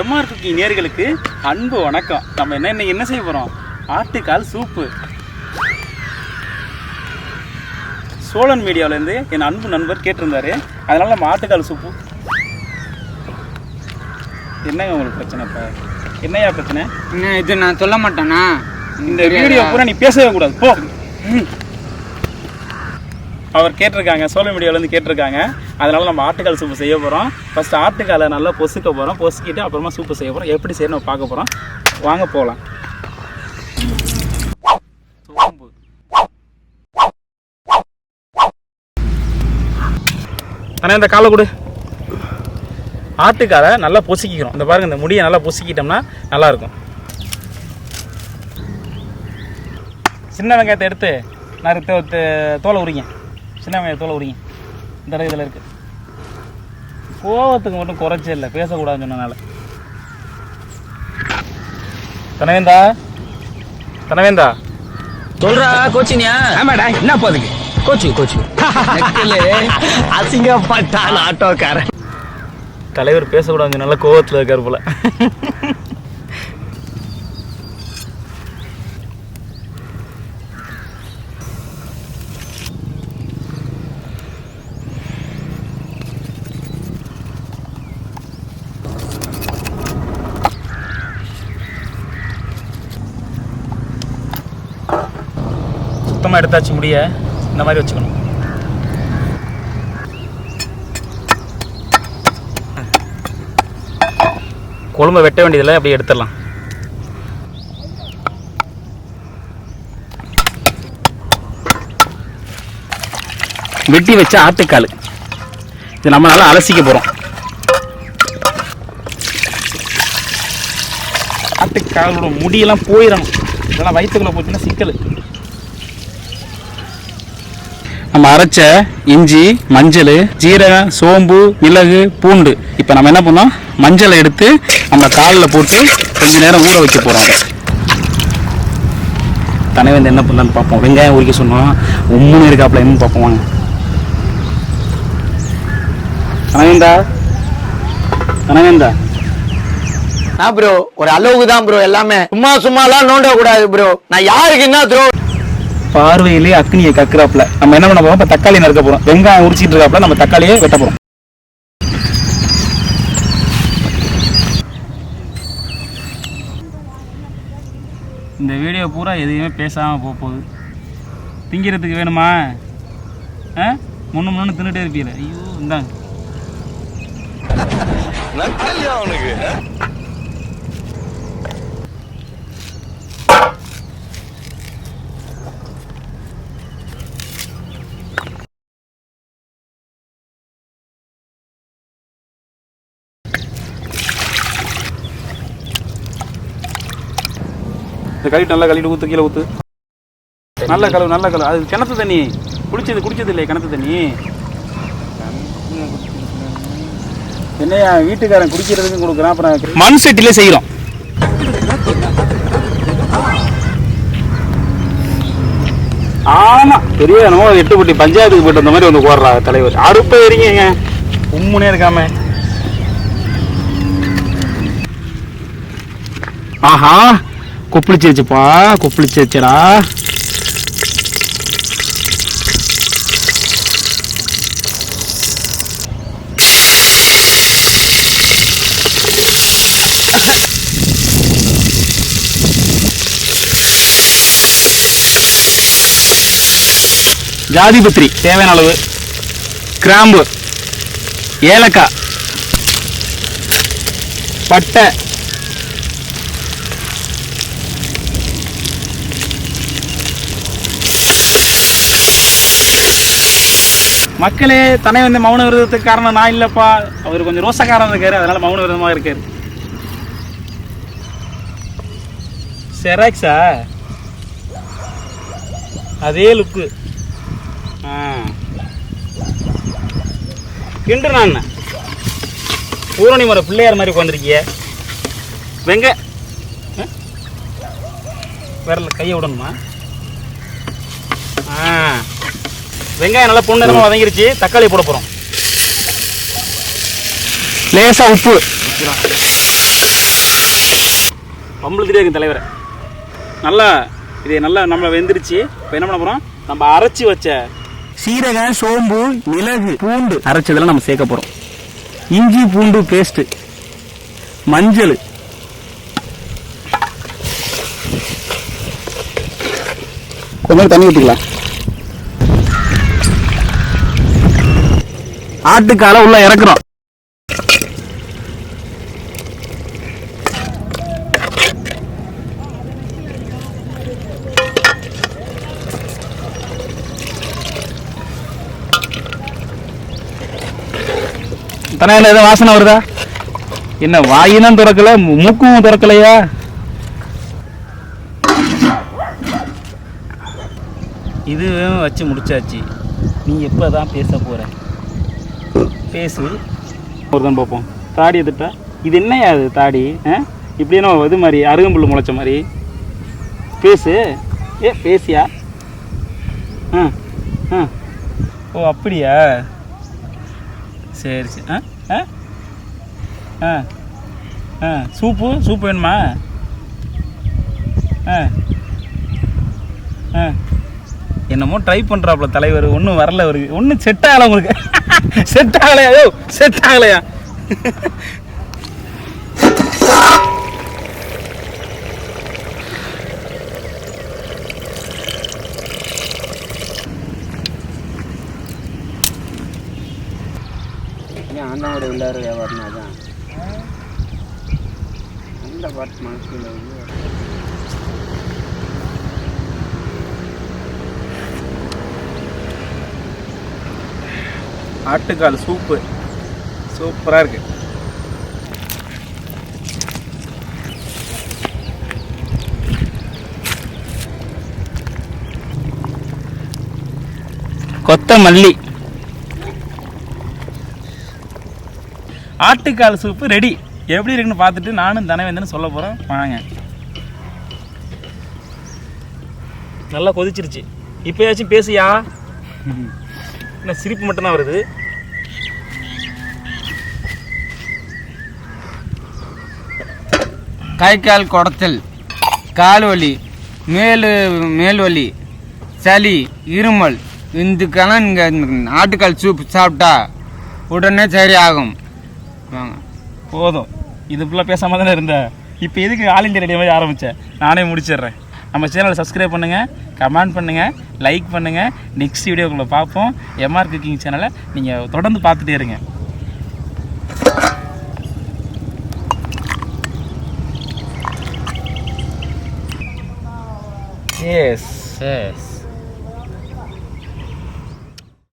MR cookie நேர்களுக்கு அன்பு வணக்கம். நம்ம என்ன இன்னைக்கு என்ன செய்ய போகிறோம் ஆட்டுக்கால் சூப்பு. சோழன் மீடியாவிலேருந்து என் அன்பு நண்பர் கேட்டிருந்தாரு. அதனால நம்ம ஆட்டுக்கால் சூப்பு. என்னங்க உங்களுக்கு பிரச்சனை இப்போ? என்னையா பிரச்சனை? என்ன இது நான் சொல்ல மாட்டேனா? இந்த வீடியோ பூரா நீ பேசவே கூடாது. போ. அவர் கேட்டிருக்காங்க சோழ மீடியாவிலேருந்து கேட்டிருக்காங்க. அதனால் நம்ம ஆட்டுக்கால் சூப்பு செய்ய போகிறோம் ஃபஸ்ட்டு ஆட்டுக்காலை நல்லா பொசுக்க போகிறோம் பொசுக்கிட்டு அப்புறமா சூப்பு செய்ய போகிறோம் எப்படி செய்யணும் பார்க்க போகிறோம் வாங்க போகலாம் சோம்பு. ஆனால் இந்த காலை கொடு. ஆட்டுக்காலை நல்லா பொசுக்கிக்கிறோம் இந்த பாருங்க இந்த முடியை நல்லா பொசுக்கிட்டோம்னா நல்லாயிருக்கும். சின்ன வெங்காயத்தை எடுத்து நான் தோலை உரிங்க. சின்ன வெங்காய தோலை உரிங்க. இந்த இதில் இருக்குது கோவத்துக்கு மட்டும் குறைச்சே இல்லை. பேசக்கூடாதுன்னு சொன்னனால. தனவேந்தா தனவேந்தா சொல்றா கோச்சினியா? ஆமாடா என்ன போதுக்கு கோச்சு கோச்சு. அசிங்கப்பட்டான் ஆட்டோக்காரன். தலைவர் பேசக்கூடாதுன்னு நல்லா கோவத்தில் இருக்கார் போல. சுத்தமாக எடுத்தாச்சு முடிய இந்த மாதிரி வச்சுக்கணும். கொழும்பை வெட்ட வேண்டியதில்லை அப்படியே எடுத்துடலாம். வெட்டி வச்ச ஆட்டுக்கால். இது நம்ம நல்லா அலசிக்க போகிறோம் ஆட்டுக்காலோட முடியெல்லாம் போயிடணும். இதெல்லாம் வயிற்றுக்குள்ளே போச்சுன்னா சிக்கல். நம்ம அரைச்ச இஞ்சி மஞ்சள் ஜீரகம் சோம்பு மிளகு பூண்டு. இப்போ நம்ம என்ன பண்ணோம்? மஞ்சளை எடுத்து நம்ம காலில் போட்டு கொஞ்ச நேரம் ஊற வைக்க போகிறோம் அதை தனவேந்து என்ன பண்ணலான்னு பார்ப்போம். வெங்காயம் உரிக்க சொன்னோம். உம்முன்னு இருக்காப்புல என்னன்னு பார்ப்போம். வாங்க. தனவேந்தா? தனவேந்தா? நான் ப்ரோ ஒரு அளவுக்கு தான் ப்ரோ எல்லாமே. சும்மா சும்மாலாம் நோண்ட கூடாது ப்ரோ நான் யாருக்கு என்ன த்ரோ பார்வையிலே அக்னியை கக்குறாப்புல. நம்ம என்ன பண்ண போறோம்? இப்போ தக்காளி நறுக்க போகிறோம் வெங்காயம் உரிச்சிட்டு இருக்காப்புல நம்ம தக்காளியே வெட்ட போகிறோம் இந்த வீடியோ பூரா எதையுமே பேசாமல் போக போகுது. திங்கிறதுக்கு வேணுமா? ஆ? முன்னு முன்னு தின்னுட்டே இருப்பீல ஐயோ இந்தாங்க. இந்த கழுவிட்டு நல்லா கழுவிட்டு ஊற்று கீழே ஊற்று நல்ல கழுவு நல்ல கழுவு. அது கிணத்து தண்ணி. குடிச்சது குடிச்சது இல்லையே கிணத்து தண்ணி. என்னையா வீட்டுக்காரன் குடிக்கிறதுக்கும் கொடுக்குறான் அப்புறம் மண் செட்டிலே செய்கிறோம் ஆமா. பெரிய என்னமோ எட்டு பட்டி பஞ்சாயத்துக்கு போயிட்டு வந்த மாதிரி வந்து போடுறா தலைவர். அடுப்ப எரிங்க உம்முனே இருக்காம. ஆஹா. கொப்பளிச்சிருச்சுப்பா கொப்பளிச்சிருச்சுடா. ஜாதிபத்திரி தேவையான அளவு. கிராம்பு ஏலக்காய். பட்டை மக்களே தன்னை வந்து மௌன விரதத்துக்கு காரணம் நான் இல்லைப்பா. அவர் கொஞ்சம் ரோசக்காரன் இருக்காரு அதனால மௌன விரதமாக இருக்காரு. செராக்ஸா அதே லுக்கு ஆ. கிண்டு நான். பூரணி முறை பிள்ளையார் மாதிரி உட்காந்துருக்கிய வெங்க. விரல கையை விடணுமா? ஆ. வெங்காயம் நல்லா பொண்ணுமா வதங்கிருச்சு தக்காளி போட போகிறோம் லேசாக உப்பு. பம்பளத்துலேயே இருக்கு தலைவரை. நல்லா இது நல்லா நம்ம வெந்துருச்சு. இப்போ என்ன பண்ண போகிறோம் நம்ம அரைச்சி வச்ச சீரகம் சோம்பு மிளகு பூண்டு அரைச்சதெல்லாம் நம்ம சேர்க்க போகிறோம் இஞ்சி பூண்டு பேஸ்ட்டு மஞ்சள். கொஞ்சம் தண்ணி ஊற்றிக்கலாம் ஆட்டுக்கால உள்ள இறக்குறோம். தனையில ஏதோ வாசனை வருதா? என்ன வாயினும் திறக்கல மூக்கும் திறக்கலையா? இதுவும் வச்சு முடிச்சாச்சு. நீ எப்போ தான் பேச போற? பேசு. ஒரு தான் பார்ப்போம். தாடி எடுத்துட்டா இது என்னையா அது தாடி? ஆ? இப்படி இது மாதிரி அருகம்புல் முளைச்ச மாதிரி. பேசு. ஏ பேசியா? ஆ ஆ. ஓ அப்படியா? சரி சரி. ஆ ஆ. ஆ ஆ. சூப்பு? சூப்பு வேணுமா? ஆ. ஆ. என்னமோ ட்ரை பண்ணுறாப்புல தலைவர். ஒன்றும் வரல அவருக்கு. ஒன்றும் செட் ஆகலை உங்களுக்கு. செட் ஆகலையா யோ செட் ஆகலையா ஏன் உள்ளார வியாபாரம் அதான்? அந்த பாட்டு மனசுல வந்து ஆட்டுக்கால் சூப்பு. சூப்பராக இருக்கு. கொத்தமல்லி. ஆட்டுக்கால் சூப்பு ரெடி. எப்படி இருக்குன்னு பார்த்துட்டு நானும் தனவேந்தன் சொல்ல போகிறேன் வாங்க. நல்லா கொதிச்சிருச்சு. இப்போயாச்சும் பேசியா? என்ன சிரிப்பு மட்டும்தான் வருது. கை கால் குடத்தல் கால் வலி மேல் மேல் வலி சளி இருமல் இதுக்கெல்லாம் நீங்கள் ஆட்டுக்கால் சூப் சாப்பிட்டா உடனே சரி ஆகும் வாங்க. போதும். இது ஃபுல்லாக பேசாம தானே இருந்த. இப்போ எதுக்கு ஆல் இந்தியா ரேடியோ மாதிரி ஆரம்பித்தேன் நானே முடிச்சிடுறேன். நம்ம சேனலை சப்ஸ்கிரைப் பண்ணுங்கள் கமெண்ட் பண்ணுங்கள் லைக் பண்ணுங்கள் நெக்ஸ்ட் வீடியோக்குள்ளே பார்ப்போம். எம்ஆர் குக்கிங் சேனலை நீங்கள் தொடர்ந்து பார்த்துட்டே இருங்க. S S